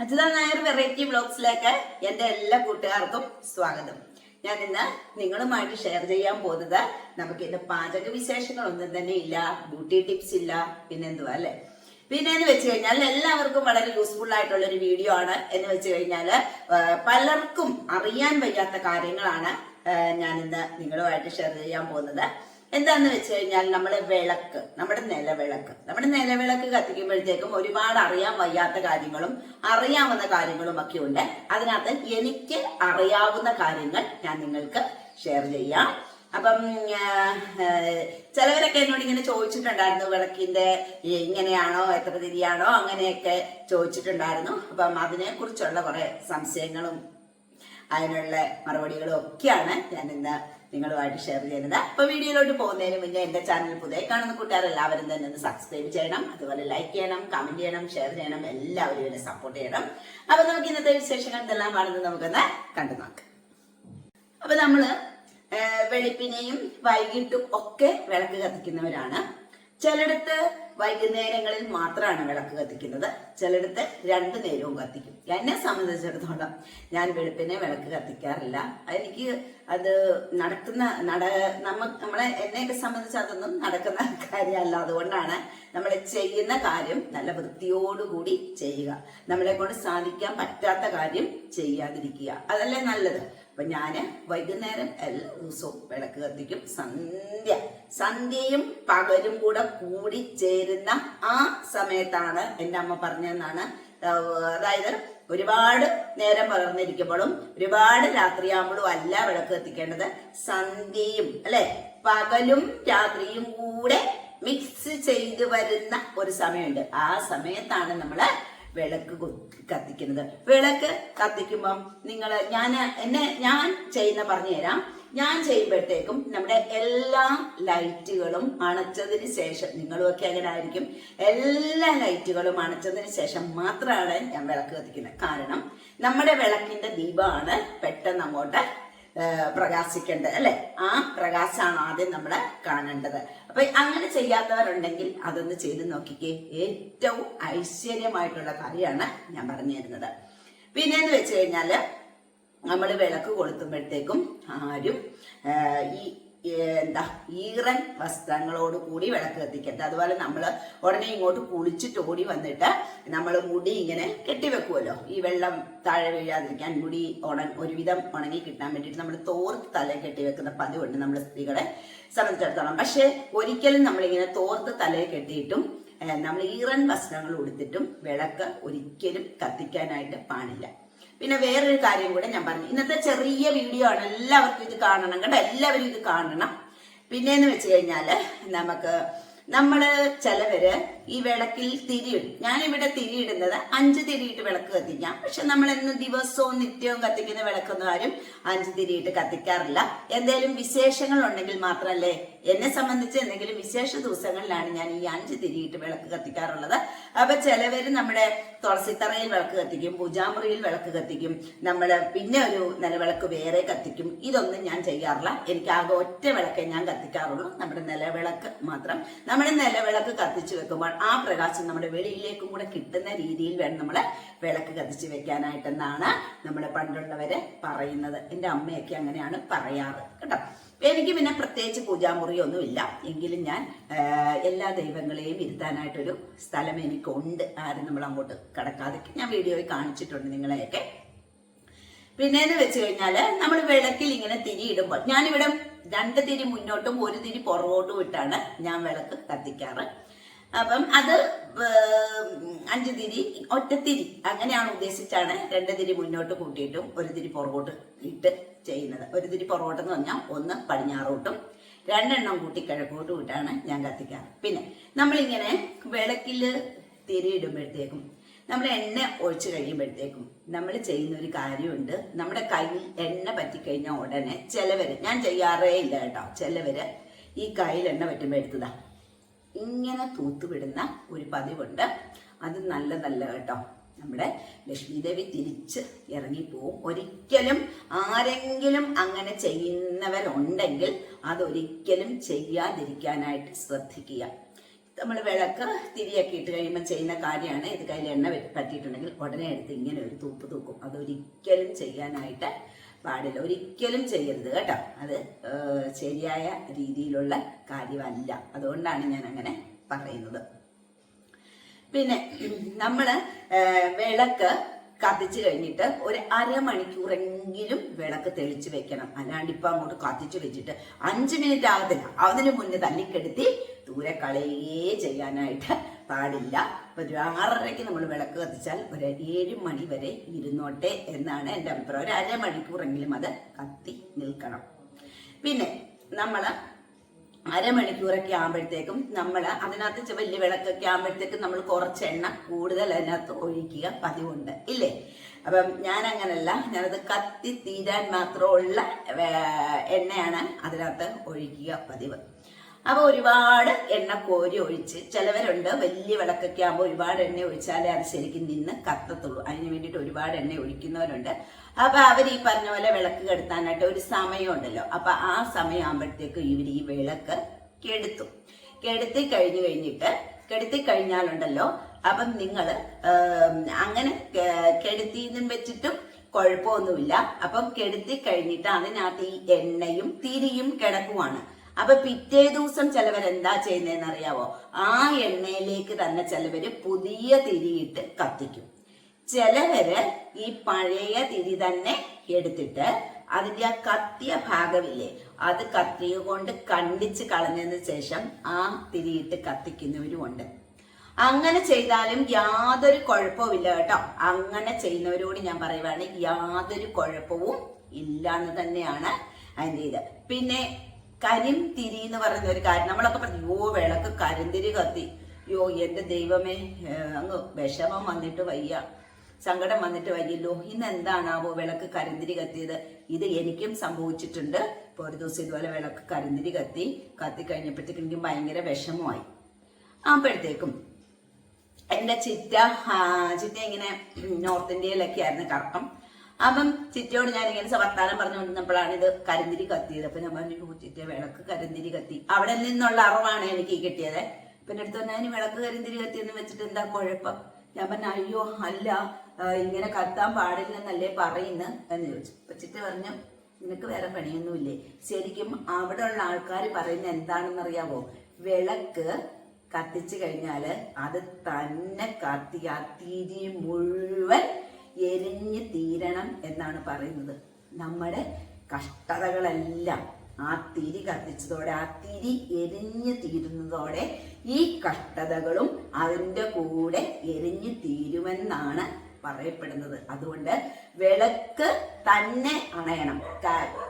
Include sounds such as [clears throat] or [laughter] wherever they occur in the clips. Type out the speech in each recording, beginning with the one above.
Ajitha Nair variety ബ്ലോഗ്സിലേക്ക് എന്റെ എല്ലാ കൂട്ടുകാർക്കും സ്വാഗതം. ഞാൻ ഇന്ന് നിങ്ങളുമായിട്ട് ഷെയർ ചെയ്യാൻ പോകുന്നത് നമുക്ക് ഇന്ന് പാചക വിശേഷങ്ങളൊന്നും തന്നെ ഇല്ല ബ്യൂട്ടി ടിപ്സ് ഇല്ല പിന്നെന്തുവാ അല്ലെ? പിന്നെ എന്ന് വെച്ച് കഴിഞ്ഞാൽ എല്ലാവർക്കും വളരെ യൂസ്ഫുൾ ആയിട്ടുള്ള ഒരു വീഡിയോ ആണ്. എന്ന് വെച്ച് കഴിഞ്ഞാൽ പലർക്കും അറിയാൻ വയ്യാത്ത കാര്യങ്ങളാണ് ഞാൻ ഇന്ന് നിങ്ങളുമായിട്ട് ഷെയർ ചെയ്യാൻ പോകുന്നത്. എന്താന്ന് വെച്ച് കഴിഞ്ഞാൽ നമ്മുടെ വിളക്ക് നമ്മുടെ നിലവിളക്ക്. നമ്മുടെ നിലവിളക്ക് കത്തിക്കുമ്പോഴത്തേക്കും ഒരുപാട് അറിയാൻ വയ്യാത്ത കാര്യങ്ങളും അറിയാവുന്ന കാര്യങ്ങളും ഒക്കെ ഉണ്ട്. അതിനകത്ത് എനിക്ക് അറിയാവുന്ന കാര്യങ്ങൾ ഞാൻ നിങ്ങൾക്ക് ഷെയർ ചെയ്യാം. അപ്പം ചിലവരൊക്കെ എന്നോട് ഇങ്ങനെ ചോദിച്ചിട്ടുണ്ടായിരുന്നു വിളക്കിന്റെ ഇങ്ങനെയാണോ എത്ര തിരിയാണോ? അങ്ങനെയൊക്കെ ചോദിച്ചിട്ടുണ്ടായിരുന്നു. അപ്പം അതിനെ കുറിച്ചുള്ള കുറെ സംശയങ്ങളും അതിനുള്ള മറുപടികളും ഒക്കെയാണ് ഞാൻ ഇന്ന് നിങ്ങളുമായിട്ട് ഷെയർ ചെയ്യുന്നത്. അപ്പൊ വീഡിയോയിലോട്ട് പോകുന്നതിന് മുന്നേ എന്റെ ചാനൽ പുതിയ കാണുന്ന കൂട്ടുകാർ എല്ലാവരും തന്നെ ഒന്ന് സബ്സ്ക്രൈബ് ചെയ്യണം. അതുപോലെ ലൈക്ക് ചെയ്യണം കമന്റ് ചെയ്യണം ഷെയർ ചെയ്യണം എല്ലാവരും എന്നെ സപ്പോർട്ട് ചെയ്യണം. അപ്പൊ നമുക്ക് ഇന്നത്തെ വിശേഷങ്ങൾ എന്തെല്ലാം ആണെന്ന് നമുക്കൊന്ന് കണ്ടു നോക്കാം. അപ്പൊ നമ്മൾ വെളുപ്പിനെയും വൈകിട്ടും ഒക്കെ വിളക്ക് കത്തിക്കുന്നവരാണ്. ചിലയിടത്ത് വൈകുന്നേരങ്ങളിൽ മാത്രമാണ് വിളക്ക് കത്തിക്കുന്നത്. ചിലയിടത്ത് രണ്ടു നേരവും കത്തിക്കും. എന്നെ സംബന്ധിച്ചിടത്തോളം ഞാൻ വെളുപ്പിനെ വിളക്ക് കത്തിക്കാറില്ല. എനിക്ക് അത് നടക്കുന്ന നട നമ്മ നമ്മളെ എന്നെയൊക്കെ സംബന്ധിച്ച് അതൊന്നും നടക്കുന്ന കാര്യമല്ല. അതുകൊണ്ടാണ് നമ്മൾ ചെയ്യുന്ന കാര്യം നല്ല വൃത്തിയോടുകൂടി ചെയ്യുക. നമ്മളെ കൊണ്ട് സാധിക്കാൻ പറ്റാത്ത കാര്യം ചെയ്യാതിരിക്കുക. അതല്ലേ നല്ലത്? അപ്പൊ ഞാൻ വൈകുന്നേരം എല്ലാ ദിവസവും വിളക്ക് കത്തിക്കും. സന്ധ്യ. സന്ധ്യയും പകലും കൂടെ കൂടി ചേരുന്ന ആ സമയത്താണ് എന്റെ അമ്മ പറഞ്ഞതെന്നാണ്. അതായത് ഒരുപാട് നേരം വളർന്നിരിക്കുമ്പോഴും ഒരുപാട് രാത്രിയാകുമ്പോഴും അല്ല വിളക്ക് കത്തിക്കേണ്ടത് സന്ധ്യയും അല്ലെ? പകലും രാത്രിയും കൂടെ മിക്സ് ചെയ്ത് വരുന്ന ഒരു സമയമുണ്ട്. ആ സമയത്താണ് നമ്മൾ വിളക്ക് കത്തിക്കുന്നത്. വിളക്ക് കത്തിക്കുമ്പം നിങ്ങൾ ഞാൻ എന്നെ ഞാൻ ചെയ്യുന്ന പറഞ്ഞുതരാം ഞാൻ ചെയ്യുമ്പോഴത്തേക്കും നമ്മുടെ എല്ലാ ലൈറ്റുകളും അണച്ചതിന് ശേഷം നിങ്ങളുമൊക്കെ അങ്ങനെ ആയിരിക്കും? എല്ലാ ലൈറ്റുകളും അണച്ചതിന് ശേഷം മാത്രമാണ് ഞാൻ വിളക്ക് കത്തിക്കുന്നത്. കാരണം നമ്മുടെ വിളക്കിന്റെ ദീപമാണ് പെട്ടെന്ന് അങ്ങോട്ട് പ്രകാശിക്കേണ്ടത് അല്ലെ? ആ പ്രകാശമാണ് ആദ്യം നമ്മൾ കാണേണ്ടത്. അപ്പൊ അങ്ങനെ ചെയ്യാത്തവരുണ്ടെങ്കിൽ അതൊന്ന് ചെയ്ത് നോക്കിക്കേ. ഏറ്റവും ഐശ്വര്യമായിട്ടുള്ള കാര്യമാണ് ഞാൻ പറഞ്ഞു തരുന്നത്. പിന്നെന്ന് വെച്ച് കഴിഞ്ഞാൽ നമ്മൾ വിളക്ക് കൊളുത്തുമ്പോഴത്തേക്കും ആരും ഈ എന്താ ഈറൻ വസ്ത്രങ്ങളോട് കൂടി വിളക്ക് കത്തിക്കരുത്. അതുപോലെ നമ്മൾ ഉടനെ ഇങ്ങോട്ട് കുളിച്ചിട്ട് ഓടി വന്നിട്ട് നമ്മൾ മുടി ഇങ്ങനെ കെട്ടിവെക്കുമല്ലോ ഈ വെള്ളം താഴെ വീഴാതിരിക്കാൻ മുടി ഉണ ഒരുവിധം ഉണങ്ങി കിട്ടാൻ വേണ്ടിയിട്ട് നമ്മൾ തോർത്ത് തല കെട്ടിവെക്കുന്ന പതിവുണ്ട് നമ്മൾ സ്ത്രീകളെ സംബന്ധിച്ചിടത്തോളം. പക്ഷെ ഒരിക്കലും നമ്മളിങ്ങനെ തോർത്ത് തല കെട്ടിയിട്ടും നമ്മൾ ഈറൻ വസ്ത്രങ്ങൾ ഉടുത്തിട്ടും വിളക്ക് ഒരിക്കലും കത്തിക്കാനായിട്ട് പാടില്ല. പിന്നെ വേറൊരു കാര്യം കൂടെ ഞാൻ പറഞ്ഞു. ഇന്നത്തെ ചെറിയ വീഡിയോ ആണ്. എല്ലാവർക്കും ഇത് കാണണം കേട്ടോ എല്ലാവരും ഇത് കാണണം. പിന്നെ എന്ന് വെച്ച് കഴിഞ്ഞാൽ നമുക്ക് നമ്മൾ ചിലവര് ഈ വിളക്കിൽ തിരിയിടും. ഞാനിവിടെ തിരിയിടുന്നത് അഞ്ച് തിരിയിട്ട് വിളക്ക് കത്തിക്കാം. പക്ഷെ നമ്മൾ എന്ന് ദിവസവും നിത്യവും കത്തിക്കുന്ന വിളക്കൊന്നും ആരും അഞ്ച് തിരിയിട്ട് കത്തിക്കാറില്ല. എന്തെങ്കിലും വിശേഷങ്ങൾ ഉണ്ടെങ്കിൽ മാത്രമല്ലേ എന്നെ സംബന്ധിച്ച് എന്തെങ്കിലും വിശേഷ ദിവസങ്ങളിലാണ് ഞാൻ ഈ അഞ്ച് തിരിയിട്ട് വിളക്ക് കത്തിക്കാറുള്ളത്. അപ്പൊ ചിലവര് നമ്മുടെ തുളസിത്തറയിൽ വിളക്ക് കത്തിക്കും പൂജാമുറിയിൽ വിളക്ക് കത്തിക്കും നമ്മൾ പിന്നെ ഒരു നിലവിളക്ക് വേറെ കത്തിക്കും. ഇതൊന്നും ഞാൻ ചെയ്യാറില്ല. എനിക്ക് ആകെ ഒറ്റ വിളക്കേ ഞാൻ കത്തിക്കാറുള്ളൂ. നമ്മുടെ നിലവിളക്ക് മാത്രം. നമ്മുടെ നിലവിളക്ക് കത്തിച്ചു വെക്കുമ്പോൾ ആ പ്രകാശം നമ്മുടെ വെളിയിലേക്കും കൂടെ കിട്ടുന്ന രീതിയിൽ വേണം നമ്മൾ വിളക്ക് കത്തിച്ച് വെക്കാനായിട്ടെന്നാണ് നമ്മുടെ പണ്ടുള്ളവര് പറയുന്നത്. എന്റെ അമ്മയൊക്കെ അങ്ങനെയാണ് പറയാറ്. കേട്ടോ? എനിക്ക് പിന്നെ പ്രത്യേകിച്ച് പൂജാമുറിയൊന്നുമില്ല. എങ്കിലും ഞാൻ എല്ലാ ദൈവങ്ങളെയും ഇരുത്താനായിട്ടൊരു സ്ഥലം എനിക്കുണ്ട്. ആരും നമ്മൾ അങ്ങോട്ട് കടക്കാതെ ഞാൻ വീഡിയോയിൽ കാണിച്ചിട്ടുണ്ട് നിങ്ങളെയൊക്കെ. പിന്നെന്ന് വെച്ച് കഴിഞ്ഞാൽ നമ്മൾ വിളക്കിൽ ഇങ്ങനെ തിരിയിടുമ്പോൾ ഞാനിവിടെ രണ്ട് തിരി മുന്നോട്ടും ഒരു തിരി പുറകോട്ടും ഇട്ടാണ് ഞാൻ വിളക്ക് കത്തിക്കാറ്. അപ്പം അത് അഞ്ച് തിരി ഒറ്റത്തിരി അങ്ങനെയാണ് ഉദ്ദേശിച്ചാണ് രണ്ട് തിരി മുന്നോട്ട് കൂട്ടിയിട്ടും ഒരു തിരി പുറകോട്ട് ഇട്ട് ചെയ്യുന്നത്. ഒരു തിരി പുറകോട്ടെന്ന് പറഞ്ഞാൽ ഒന്ന് പടിഞ്ഞാറോട്ടും രണ്ടെണ്ണം കൂട്ടി കിഴക്കോട്ടും ഇട്ടാണ് ഞാൻ കത്തിക്കാറ്. പിന്നെ നമ്മളിങ്ങനെ വിളക്കിൽ തിരി ഇടുമ്പോഴത്തേക്കും നമ്മൾ എണ്ണ ഒഴിച്ചു കഴിയുമ്പോഴത്തേക്കും നമ്മൾ ചെയ്യുന്ന ഒരു കാര്യമുണ്ട്. നമ്മുടെ കയ്യിൽ എണ്ണ പറ്റിക്കഴിഞ്ഞാൽ ഉടനെ ചിലവർ ഞാൻ ചെയ്യാറേ ഇല്ല കേട്ടോ. ചിലവർ ഈ കയ്യിൽ എണ്ണ പറ്റുമ്പോൾ എടുത്തതാ. ഇങ്ങനെ തൂത്തുവിടുന്ന ഒരു പതിവുണ്ട്. അത് നല്ലതല്ല കേട്ടോ. നമ്മുടെ ലക്ഷ്മിദേവി തിരിച്ച് ഇറങ്ങിപ്പോവും. ഒരിക്കലും ആരെങ്കിലും അങ്ങനെ ചെയ്യുന്നവരുണ്ടെങ്കിൽ അതൊരിക്കലും ചെയ്യാതിരിക്കാനായിട്ട് ശ്രദ്ധിക്കുക. നമ്മൾ വിളക്ക് തിരിയൊക്കെ ഇട്ട് കഴിയുമ്പോൾ ചെയ്യുന്ന കാര്യമാണ്. ഇത് കയ്യിൽ എണ്ണ പറ്റിയിട്ടുണ്ടെങ്കിൽ ഉടനെ എടുത്ത് ഇങ്ങനെ ഒരു തൂപ്പ് തൂക്കും. അതൊരിക്കലും ചെയ്യാനായിട്ട് പാടില്ല. ഒരിക്കലും ചെയ്യരുത് കേട്ടോ. അത് ശരിയായ രീതിയിലുള്ള കാര്യമല്ല. അതുകൊണ്ടാണ് ഞാൻ അങ്ങനെ പറയുന്നത്. പിന്നെ നമ്മൾ വിളക്ക് കത്തിച്ചു കഴിഞ്ഞിട്ട് ഒരു അരമണിക്കൂറെങ്കിലും വിളക്ക് തെളിച്ച് വെക്കണം. അല്ലാണ്ട് ഇപ്പൊ അങ്ങോട്ട് കത്തിച്ചു വെച്ചിട്ട് അഞ്ച് മിനിറ്റ് ആകത്തില്ല അതിന് മുന്നേ തല്ലിക്കെടുത്തി ദൂരെ കളയുകയേ ചെയ്യാനായിട്ട് പാടില്ല. ഇപ്പൊ ഒരു ആറരയ്ക്ക് നമ്മൾ വിളക്ക് കത്തിച്ചാൽ ഒരു ഏഴ് മണി വരെ ഇരുന്നോട്ടെ എന്നാണ് എന്റെ അഭിപ്രായം. ഒരു അരമണിക്കൂറെങ്കിലും അത് കത്തി നിൽക്കണം. പിന്നെ നമ്മൾ അരമണിക്കൂറൊക്കെ ആകുമ്പോഴത്തേക്കും നമ്മൾ അതിനകത്ത് വലിയ വിളക്കൊക്കെ ആകുമ്പോഴത്തേക്കും നമ്മൾ കുറച്ച് എണ്ണ കൂടുതൽ അതിനകത്ത് ഒഴിക്കുക പതിവുണ്ട്. ഇല്ലേ? അപ്പം ഞാൻ അങ്ങനല്ല ഞാനത് കത്തി തീരാൻ മാത്രമുള്ള എണ്ണയാണ് അതിനകത്ത് ഒഴിക്കുക പതിവ്. അപ്പൊ ഒരുപാട് എണ്ണ കോരി ഒഴിച്ച് ചിലവരുണ്ട് വലിയ വിളക്കൊക്കെ ആകുമ്പോൾ ഒരുപാട് എണ്ണ ഒഴിച്ചാലേ അത് ശരിക്കും നിന്ന് കത്തത്തുള്ളൂ. അതിന് വേണ്ടിയിട്ട് ഒരുപാട് എണ്ണ ഒഴിക്കുന്നവരുണ്ട്. അപ്പൊ അവർ ഈ പറഞ്ഞ പോലെ വിളക്ക് കെടുത്താനായിട്ട് ഒരു സമയമുണ്ടല്ലോ. അപ്പൊ ആ സമയം ഇവർ ഈ വിളക്ക് കെടുത്തും. കെടുത്തി കഴിഞ്ഞു കഴിഞ്ഞിട്ട് കെടുത്തി കഴിഞ്ഞാലുണ്ടല്ലോ അപ്പം നിങ്ങൾ അങ്ങനെ കെടുത്തിന്നും വെച്ചിട്ടും കുഴപ്പമൊന്നുമില്ല. അപ്പം കെടുത്തി കഴിഞ്ഞിട്ട് അതിനകത്ത് ഈ എണ്ണയും തിരിയും കിടക്കുവാണ്. അപ്പൊ പിറ്റേ ദിവസം ചിലവർ എന്താ ചെയ്യുന്നതെന്ന് അറിയാവോ? ആ എണ്ണയിലേക്ക് തന്നെ ചിലവര് പുതിയ തിരിയിട്ട് കത്തിക്കും. ചിലവര് ഈ പഴയ തിരി തന്നെ എടുത്തിട്ട് അതിന്റെ ആ കത്തിയ ഭാഗമില്ലേ അത് കത്തിയ കൊണ്ട് കണ്ടിച്ച് കളഞ്ഞതിന് ശേഷം ആ തിരിയിട്ട് കത്തിക്കുന്നവരുമുണ്ട്. അങ്ങനെ ചെയ്താലും യാതൊരു കുഴപ്പവുമില്ല കേട്ടോ. അങ്ങനെ ചെയ്യുന്നവരോട് ഞാൻ പറയുവാണ് യാതൊരു കുഴപ്പവും ഇല്ലാന്ന് തന്നെയാണ് അതിന്റെ ഇത്. പിന്നെ കരിം തിരി എന്ന് പറയുന്ന ഒരു കാര്യം. നമ്മളൊക്കെ പറഞ്ഞു യോ വിളക്ക് കരിന്തിരി കത്തി. യോ എന്റെ ദൈവമേ അങ്ങ് വിഷമം വന്നിട്ട് വയ്യ. സങ്കടം വന്നിട്ട് വയ്യല്ലോ. ഇന്ന് എന്താണാവോ വിളക്ക് കരിന്തിരി കത്തിയത്? ഇത് എനിക്കും സംഭവിച്ചിട്ടുണ്ട്. ഇപ്പൊ ഒരു ദിവസം ഇതുപോലെ വിളക്ക് കരിന്തിരി കത്തി. കത്തി കഴിഞ്ഞപ്പോഴത്തേക്കും എനിക്ക് ഭയങ്കര വിഷമമായി. ആകുമ്പോഴത്തേക്കും എന്റെ ചിറ്റ ചിറ്റ ഇങ്ങനെ നോർത്ത് ഇന്ത്യയിലൊക്കെ ആയിരുന്നു കറക്കം. അപ്പം ചിറ്റയോട് ഞാൻ ഇങ്ങനെ വർത്താനം പറഞ്ഞു വന്നപ്പോഴാണ് ഇത് കരിന്തിരി കത്തിയത്. അപ്പൊ ഞാൻ പറഞ്ഞു "ഓ, ചിറ്റ വിളക്ക് കരിന്തിരി കത്തി. അവിടെ നിന്നുള്ള അറിവാണ് എനിക്ക് കിട്ടിയത്. പിന്നെ അടുത്ത് "അതിന് വിളക്ക് കരിന്തിരി കത്തി എന്ന് വെച്ചിട്ട് എന്താ കുഴപ്പം? ഞാൻ പറഞ്ഞു അയ്യോ അല്ല ഇങ്ങനെ കത്താൻ പാടില്ലെന്നല്ലേ പറയുന്നു? എന്ന് ചോദിച്ചു. അപ്പൊ ചിറ്റ പറഞ്ഞു നിനക്ക് വേറെ പണിയൊന്നുമില്ലേ? ശരിക്കും അവിടെ ഉള്ള ആൾക്കാർ പറയുന്നത് എന്താണെന്നറിയാവോ? വിളക്ക് കത്തിച്ചു കഴിഞ്ഞാൽ അത് തന്നെ കത്തി ആ തിരി മുഴുവൻ എരിഞ്ഞ് തീരണം എന്നാണ് പറയുന്നത്. നമ്മുടെ കഷ്ടതകളെല്ലാം ആ തിരി കത്തിച്ചതോടെ ആ തിരി എരിഞ്ഞു തീരുന്നതോടെ ഈ കഷ്ടതകളും അതിന്റെ കൂടെ എരിഞ്ഞു തീരുമെന്നാണ് പറയപ്പെടുന്നത്. അതുകൊണ്ട് വിളക്ക് തന്നെ അണയണം.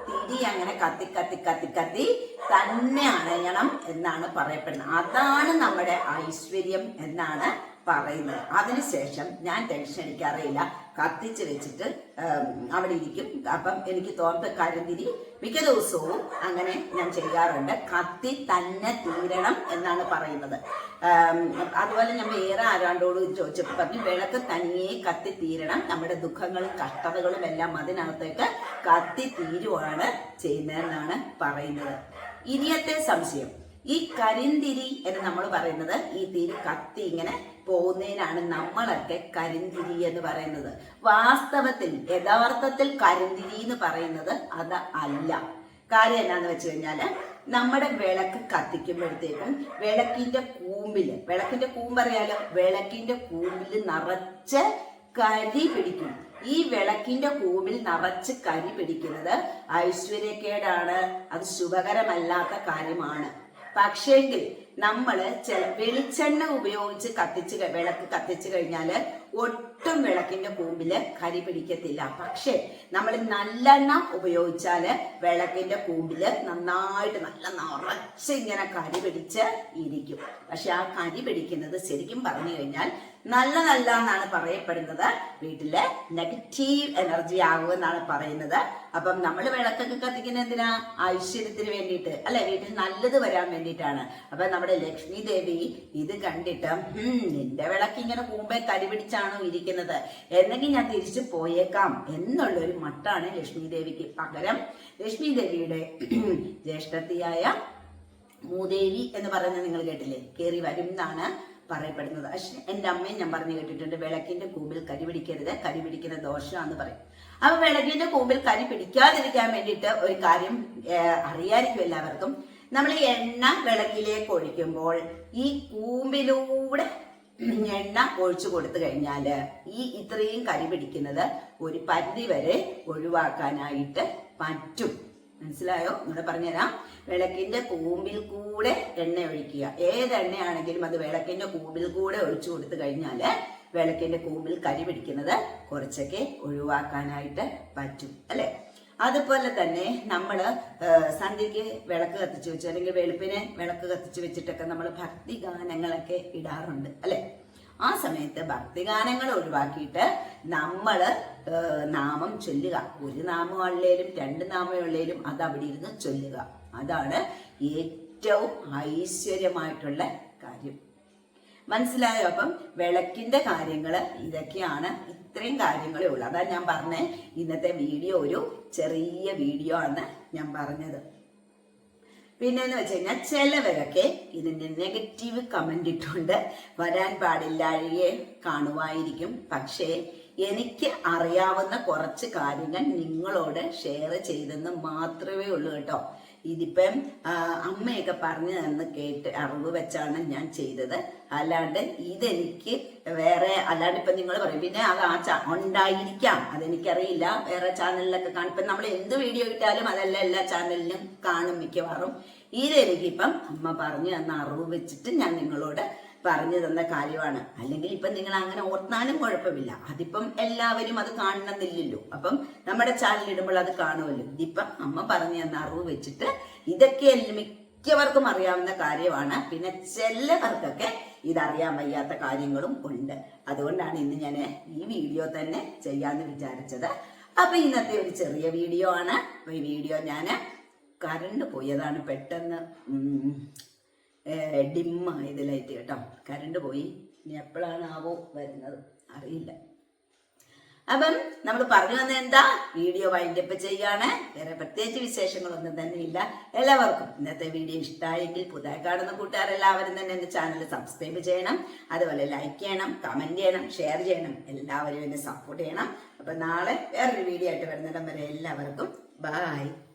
തിരി അങ്ങനെ കത്തി കത്തി കത്തി കത്തി തന്നെ അണയണം എന്നാണ് പറയപ്പെടുന്നത്. അതാണ് നമ്മുടെ ഐശ്വര്യം എന്നാണ് പറയുന്നത്. അതിനുശേഷം ഞാൻ ടെൻഷൻ അടിക്കാറില്ല കത്തിച്ച് വെച്ചിട്ട് അവിടെ ഇരിക്കും. അപ്പം എനിക്ക് തോർത്ത് കരിന്തിരി മിക്ക ദിവസവും അങ്ങനെ ഞാൻ ചെയ്യാറുണ്ട്. കത്തി തന്നെ തീരണം എന്നാണ് പറയുന്നത്. അതുപോലെ ഞാൻ വേറെ ആരാണ്ടോട് ചോദിച്ചപ്പോൾ പറഞ്ഞു വിളക്ക് തനിയെ കത്തി തീരണം. നമ്മുടെ ദുഃഖങ്ങളും കഷ്ടതകളും എല്ലാം അതിനകത്തേക്ക് കത്തി തീരുവാണ് ചെയ്യുന്നതെന്നാണ് പറയുന്നത്. ഇനിയത്തെ സംശയം. ഈ കരിന്തിരി എന്ന് നമ്മൾ പറയുന്നത് ഈ തിരി കത്തി ഇങ്ങനെ പോകുന്നതിനാണ് നമ്മളൊക്കെ കരിന്തിരി എന്ന് പറയുന്നത്. വാസ്തവത്തിൽ യഥാർത്ഥത്തിൽ കരിന്തിരി എന്ന് പറയുന്നത് അത് അല്ല. കാര്യം എന്നാന്ന് വെച്ച് കഴിഞ്ഞാൽ നമ്മുടെ വിളക്ക് കത്തിക്കുമ്പോഴത്തേക്കും വിളക്കിന്റെ കൂമ്പിൽ വിളക്കിന്റെ കൂമ്പറിയാലോ വിളക്കിന്റെ കൂമ്പിൽ നിറച്ച് കരി പിടിക്കും. ഈ വിളക്കിന്റെ കൂമ്പിൽ നിറച്ച് കരി പിടിക്കുന്നത് ഐശ്വര്യക്കേടാണ്. അത് ശുഭകരമല്ലാത്ത കാര്യമാണ്. പക്ഷേങ്കിൽ നമ്മൾ വെളിച്ചെണ്ണ ഉപയോഗിച്ച് കത്തിച്ച് വിളക്ക് കത്തിച്ചു കഴിഞ്ഞാൽ ഒട്ടും വിളക്കിന്റെ കൂമ്പിൽ കരി പിടിക്കത്തില്ല. പക്ഷേ നമ്മൾ നല്ലെണ്ണ ഉപയോഗിച്ചാൽ വിളക്കിന്റെ കൂമ്പിൽ നന്നായിട്ട് നല്ല നിറച്ച് ഇങ്ങനെ കരി പിടിച്ച് ഇരിക്കും. പക്ഷെ ആ കരി പിടിക്കുന്നത് ശരിക്കും പറഞ്ഞു കഴിഞ്ഞാൽ നല്ലതല്ല എന്നാണ് പറയപ്പെടുന്നത്. വീട്ടിലെ നെഗറ്റീവ് എനർജി ആകും എന്നാണ് പറയുന്നത്. അപ്പം നമ്മൾ വിളക്കൊക്കെ കത്തിക്കുന്ന എന്തിനാ? ഐശ്വര്യത്തിന് വേണ്ടിയിട്ട്. അല്ലെ? വീട്ടിൽ നല്ലത് വരാൻ വേണ്ടിയിട്ടാണ്. അപ്പൊ നമ്മുടെ ലക്ഷ്മി ദേവി ഇത് കണ്ടിട്ട് "ഹും, നിന്റെ വിളക്ക് ഇങ്ങനെ കൂമ്പേ കരിപിടിച്ചാണോ ഇരിക്കുന്നത്? എന്നെങ്കിൽ ഞാൻ തിരിച്ചു പോയേക്കാം എന്നുള്ള ഒരു മട്ടാണ് ലക്ഷ്മി ദേവിക്ക് പകരം. ലക്ഷ്മി ദേവിയുടെ [clears throat] ജ്യേഷ്ഠത്തിയായ മൂദേവി എന്ന് പറയുന്നത് നിങ്ങൾ കേട്ടില്ലേ? കയറി വരും എന്നാണ്. പറയപ്പെടുന്നത്. പക്ഷെ എന്റെ അമ്മയും ഞാൻ പറഞ്ഞു കേട്ടിട്ടുണ്ട് വിളക്കിന്റെ കൂമ്പിൽ കരി പിടിക്കരുത് കരി പിടിക്കുന്ന ദോഷമാണെന്ന് പറയും. അപ്പൊ വിളക്കിന്റെ കൂമ്പിൽ കരി പിടിക്കാതിരിക്കാൻ വേണ്ടിയിട്ട് ഒരു കാര്യം അറിയാതിരിക്കും എല്ലാവർക്കും. നമ്മൾ എണ്ണ വിളക്കിലേക്ക് ഒഴിക്കുമ്പോൾ ഈ കൂമ്പിലൂടെ എണ്ണ ഒഴിച്ചു കൊടുത്തു കഴിഞ്ഞാൽ ഈ ഇത്രയും കരി പിടിക്കുന്നത് ഒരു പരിധി വരെ ഒഴിവാക്കാനായിട്ട് പറ്റും. മനസ്സിലായോ? ഇവിടെ പറഞ്ഞുതരാം. വിളക്കിന്റെ കൂമ്പിൽ കൂടെ എണ്ണ ഒഴിക്കുക. ഏത് എണ്ണയാണെങ്കിലും അത് വിളക്കിന്റെ കൂമ്പിൽ കൂടെ ഒഴിച്ചു കൊടുത്തു കഴിഞ്ഞാൽ വിളക്കിന്റെ കൂമ്പിൽ കരി പിടിക്കുന്നത് കുറച്ചൊക്കെ ഒഴിവാക്കാനായിട്ട് പറ്റും അല്ലെ? അതുപോലെ തന്നെ നമ്മൾ സന്ധ്യയ്ക്ക് വിളക്ക് കത്തിച്ച് വെച്ച് അല്ലെങ്കിൽ വെളുപ്പിനെ വിളക്ക് കത്തിച്ച് വെച്ചിട്ടൊക്കെ നമ്മൾ ഭക്തി ഗാനങ്ങളൊക്കെ ഇടാറുണ്ട് അല്ലെ? ആ സമയത്ത് ഭക്തിഗാനങ്ങൾ ഒഴിവാക്കിയിട്ട് നമ്മൾ നാമം ചൊല്ലുക. ഒരു നാമമുള്ളേലും രണ്ട് നാമമുള്ളേലും അത് അവിടെ ഇരുന്ന് ചൊല്ലുക. അതാണ് ഏറ്റവും ഐശ്വര്യമായിട്ടുള്ള കാര്യം. മനസ്സിലായോ? അപ്പം വിളക്കിന്റെ കാര്യങ്ങൾ ഇതൊക്കെയാണ് ഇത്രയും കാര്യങ്ങളേ ഉള്ളൂ. അതാ ഞാൻ പറഞ്ഞ ഇന്നത്തെ വീഡിയോ ഒരു ചെറിയ വീഡിയോ ആണ് ഞാൻ പറഞ്ഞത്. പിന്നെ എന്ന് വെച്ച് കഴിഞ്ഞാൽ ചിലവരൊക്കെ ഇതിന്റെ നെഗറ്റീവ് കമന്റ് ഇട്ടുണ്ട്. വരാൻ പാടില്ലാഴിയെ കാണുമായിരിക്കും പക്ഷേ എനിക്ക് അറിയാവുന്ന കുറച്ച് കാര്യങ്ങൾ നിങ്ങളോട് ഷെയർ ചെയ്തെന്ന് മാത്രമേ ഉള്ളൂ കേട്ടോ. ഇതിപ്പം അമ്മയൊക്കെ പറഞ്ഞു തന്ന് കേട്ട് അറിവ് വെച്ചാണ് ഞാൻ ചെയ്തത്. അല്ലാണ്ട് ഇതെനിക്ക് വേറെ അല്ലാണ്ട് ഇപ്പം നിങ്ങൾ പറയും പിന്നെ അത് ആ ചാ ഉണ്ടായിരിക്കാം. അതെനിക്കറിയില്ല. വേറെ ചാനലിലൊക്കെ കാണും. ഇപ്പം നമ്മൾ എന്ത് വീഡിയോ ഇട്ടാലും അതല്ല എല്ലാ ചാനലിലും കാണും മിക്കവാറും. ഇതെനിക്കിപ്പം അമ്മ പറഞ്ഞു തന്ന അറിവ് വെച്ചിട്ട് ഞാൻ നിങ്ങളോട് പറഞ്ഞു തന്ന കാര്യമാണ്. അല്ലെങ്കിൽ ഇപ്പം നിങ്ങൾ അങ്ങനെ ഓർത്താലും കുഴപ്പമില്ല. അതിപ്പം എല്ലാവരും അത് കാണണമെന്നില്ലല്ലോ. അപ്പം നമ്മുടെ ചാനലിടുമ്പോൾ അത് കാണുമല്ലോ. ഇതിപ്പം അമ്മ പറഞ്ഞു തന്ന അറിവ് വെച്ചിട്ട് ഇതൊക്കെ മിക്കവർക്കും അറിയാവുന്ന കാര്യമാണ്. പിന്നെ ചിലവർക്കൊക്കെ ഇതറിയാൻ വയ്യാത്ത കാര്യങ്ങളും ഉണ്ട്. അതുകൊണ്ടാണ് ഇന്ന് ഞാൻ ഈ വീഡിയോ തന്നെ ചെയ്യാന്ന് വിചാരിച്ചത്. അപ്പൊ ഇന്നത്തെ ഒരു ചെറിയ വീഡിയോ ആണ്. ഈ വീഡിയോ ഞാൻ കറണ്ട് പോയതാണ് പെട്ടെന്ന്. ഉം, ഇതിലായിട്ട് കേട്ടോ. കറണ്ട് പോയി. ഇനി എപ്പോഴാണാവോ വരുന്നത്? അറിയില്ല. അപ്പം നമ്മൾ പറഞ്ഞു വന്ന എന്താ? വീഡിയോ വൈൻഡപ്പ് ചെയ്യാണ്. വേറെ പ്രത്യേകിച്ച് വിശേഷങ്ങളൊന്നും തന്നെ ഇല്ല. എല്ലാവർക്കും ഇന്നത്തെ വീഡിയോ ഇഷ്ടമായെങ്കിൽ പുതുതായി കാണുന്ന കൂട്ടുകാരെല്ലാവരും തന്നെ എന്റെ ചാനൽ സബ്സ്ക്രൈബ് ചെയ്യണം. അതുപോലെ ലൈക്ക് ചെയ്യണം കമന്റ് ചെയ്യണം ഷെയർ ചെയ്യണം. എല്ലാവരും എന്നെ സപ്പോർട്ട് ചെയ്യണം. അപ്പം നാളെ വേറൊരു വീഡിയോ ആയിട്ട് വരുന്നിടം വരെ എല്ലാവർക്കും ബായ്